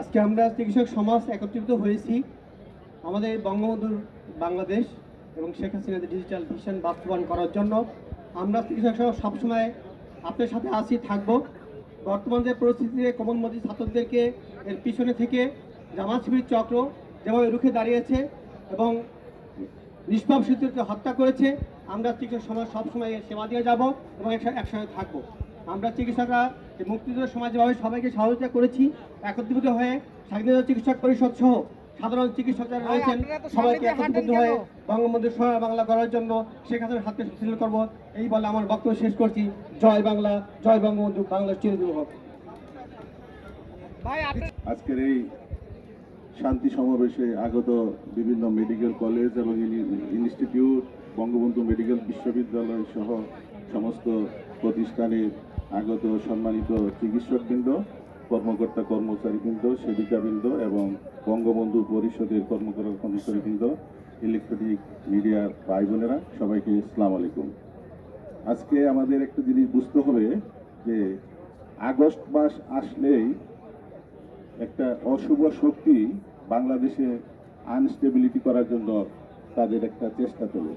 আজকে আমরা চিকিৎসক সমাজ একত্রিত হয়েছি আমাদের বঙ্গবন্ধুর বাংলাদেশ এবং শেখ হাসিনাদের ডিজিটাল ভিশন বাস্তবায়ন করার জন্য। আমরা চিকিৎসক সমাজ সবসময় আপনার সাথে আসি থাকব। বর্তমান যে পরিস্থিতিতে কোমলমতি ছাত্রদেরকে এর পিছনে থেকে জামাত শিবির চক্র যেভাবে রুখে দাঁড়িয়েছে এবং নিষ্পাপ শিশুদেরকে হত্যা করেছে, আমরা চিকিৎসক সমাজ সবসময় সেবা দিয়ে যাব এবং একসাথে একসঙ্গে থাকব। আমরা চিকিৎসকরা যে মুক্তিযুদ্ধ সমাজ যেভাবে সবাইকে সহযোগিতা করেছি একত্রিত হয়ে স্বাধীনতা চিকিৎসক পরিষদ সহ সাধারণ চিকিৎসকরা ভাই, রয়েছেন সবাইকে একত্রিত হয়ে কেন? বঙ্গবন্ধুর সোনার বাংলা করার জন্য শেখ হাসিনার হাতকে শক্তিশালী করব। এই বলে আমার বক্তব্য শেষ করছি। জয় বাংলা জয় বঙ্গবন্ধু বাংলার চিরদিন হোক আজকের এই শান্তি সমাবেশে আগত বিভিন্ন মেডিকেল কলেজ এবং ইনস্টিটিউট বঙ্গবন্ধু মেডিকেল বিশ্ববিদ্যালয় সহ সমস্ত প্রতিষ্ঠানে আগত সম্মানিত চিকিৎসকবৃন্দ, কর্মকর্তা কর্মচারীবৃন্দ, সেবিকাবৃন্দ এবং বঙ্গবন্ধু পরিষদের কর্মকর্তা কর্মচারীবৃন্দ ইলেকট্রনিক মিডিয়ার ভাই বোনেরা, সবাইকে ইসলাম আলাইকুম। আজকে আমাদের একটা জিনিস বুঝতে হবে যে আগস্ট মাস আসলেই একটা অশুভ শক্তি বাংলাদেশে আনস্টেবিলিটি করার জন্য তাদের একটা চেষ্টা চলে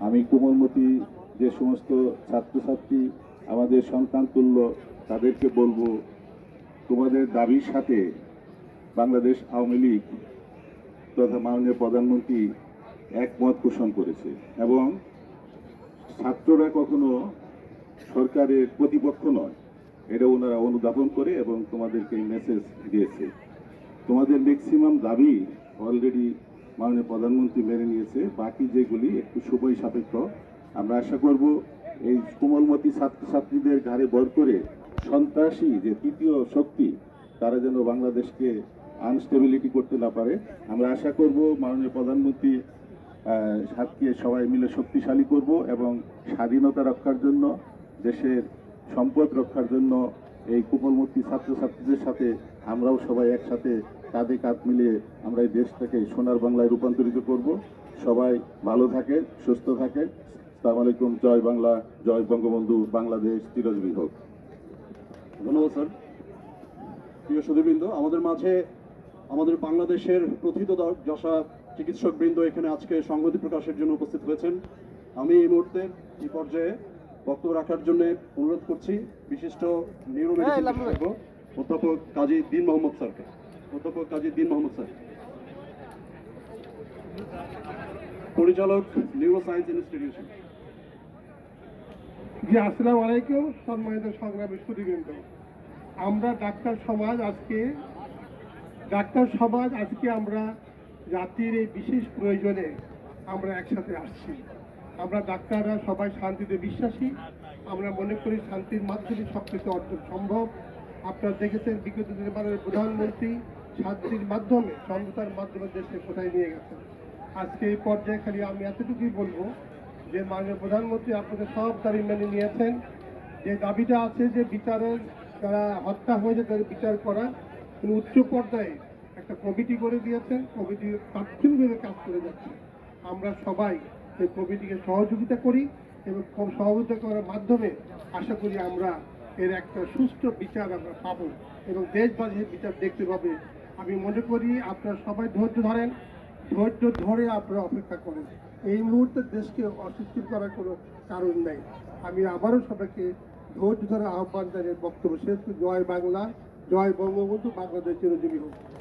আমি কোমলমতি যে সমস্ত ছাত্রছাত্রী আমাদের সন্তান তুল্য, তাদেরকে বলব, তোমাদের দাবির সাথে বাংলাদেশ আওয়ামী লীগ তথা মাননীয় প্রধানমন্ত্রী একমত পোষণ করেছে এবং ছাত্ররা কখনো সরকারের প্রতিপক্ষ নয়। এটা ওনারা অনুধাবন করে এবং তোমাদেরকে মেসেজ দিয়েছে। তোমাদের ম্যাক্সিমাম দাবি অলরেডি মাননীয় প্রধানমন্ত্রী মেনে নিয়েছে। বাকি যেগুলি একটু সময় সাপেক্ষ, আমরা আশা করব এই কোমলমতি ছাত্রছাত্রীদের ঘাড়ে ভর করে সন্ত্রাসী যে তৃতীয় শক্তি, তারা যেন বাংলাদেশকে আনস্টেবিলিটি করতে না পারে। আমরা আশা করব মাননীয় প্রধানমন্ত্রী হাতকে সবাই মিলে শক্তিশালী করব এবং স্বাধীনতা রক্ষার জন্য, দেশের সম্পদ রক্ষার জন্য এই কুপলমূর্তি ছাত্রছাত্রীদের সাথে আমরাও সবাই একসাথে কাঁধে কাঁধ মিলিয়ে আমরা এই দেশটাকে সোনার বাংলায় রূপান্তরিত করব। সবাই ভালো থাকেন সুস্থ থাকেন। সালাম আলাইকুম জয় বাংলা জয় বঙ্গবন্ধু বাংলাদেশ চিরজীবী হোক। ধন্যবাদ স্যার। প্রিয় সুদীবৃন্দ আমাদের মাঝে আমাদের বাংলাদেশের প্রথিত যশা চিকিৎসকবৃন্দ এখানে আজকে সংহতি প্রকাশের জন্য উপস্থিত হয়েছেন। আমি এই মুহূর্তে এই পর্যায়ে বক্তব্য রাখার জন্য অনুরোধ করছি বিশিষ্ট নিউরো অধ্যাপক কাজী দিন মোহাম্মদ স্যারকে। অধ্যাপক কাজী দিন মোহাম্মদ স্যার। পরিচালক নিউরো সায়েন্স ইনস্টিটিউশন। জি, আসসালামু আলাইকুম, সম্মানিত সংগ্রামী সুদীবৃন্দ আমরা ডাক্তার সমাজ আজকে, ডাক্তার সমাজ আজকে আমরা জাতির এই বিশেষ প্রয়োজনে আমরা একসাথে আসছি। আমরা ডাক্তাররা সবাই শান্তিতে বিশ্বাসী। আমরা মনে করি শান্তির মাধ্যমে সব কিছু অর্জন সম্ভব। আপনারা দেখেছেন বিগত দিনে মাননীয় প্রধানমন্ত্রী শান্তির মাধ্যমে সমঝোতার মাধ্যমে দেশকে কোথায় নিয়ে গেছেন। আজকে এই পর্যায়ে খালি আমি এতটুকুই বলব যে মাননীয় প্রধানমন্ত্রী আপনাদের সব দাবি মেনে নিয়েছেন। যে দাবিটা আছে যে বিচারের যারা হত্যা হয়েছে তাদের বিচার করা তিনি উচ্চ পর্যায়ে একটা কমিটি করে দিয়েছেন। কমিটি তাৎক্ষণিকভাবে কাজ করে যাচ্ছে। আমরা সবাই সেই কমিটিকে সহযোগিতা করি এবং সহযোগিতা করার মাধ্যমে আশা করি আমরা এর একটা সুষ্ঠু বিচার আমরা পাব এবং দেশবাসীর বিচার দেখতে পাবে। আমি মনে করি আপনারা সবাই ধৈর্য ধরেন। ধৈর্য ধরে আপনারা অপেক্ষা করেন। এই মুহূর্তে দেশকে অস্থির করার কোনো কারণ নেই। আমি আবারও সবাইকে ধৈর্য ধরে আহ্বান জানিয়ে বক্তব্য শেষ জয় বাংলা, জয় বঙ্গবন্ধু, বাংলাদেশ চিরজীবী হোক।